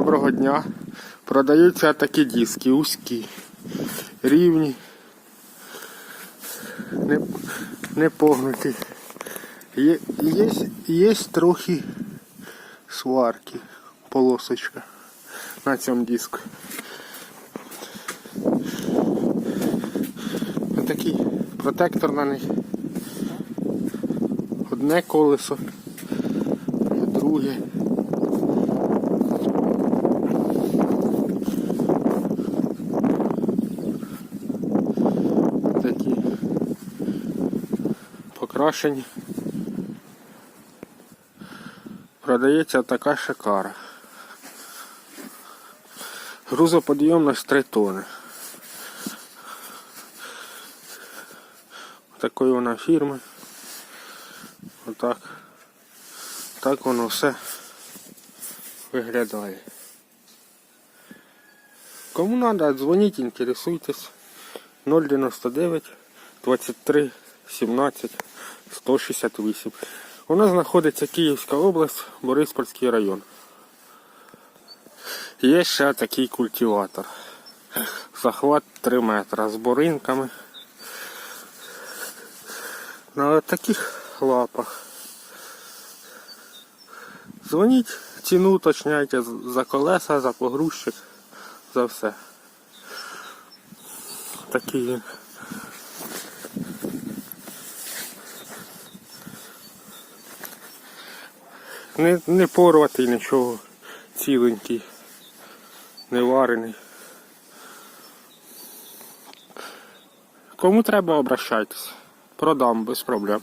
Доброго дня. Продаються такі диски, узькі, рівні, не, не погнуті. Є, є, є трохи сварки, полосочка на цьому диску. Отакий протектор на них. Одне колесо, друге. такі покрашені. Продається така шикара. Грузоподйомність 3 тони. Такої вона фірми. Отак. Так воно все виглядає. Кому треба, дзвоніть, інтересуйтесь. 099 23 17 168. У нас знаходиться Київська область, Бориспольський район. Є ще такий культиватор. Захват 3 метра з боринками. На таких лапах. Дзвоніть, ціну уточняйте за колеса, за погрузчик, за все. Такий він. Не, не порватий нічого, ціленький, не варений. Кому треба обращайтесь. Продам без проблем.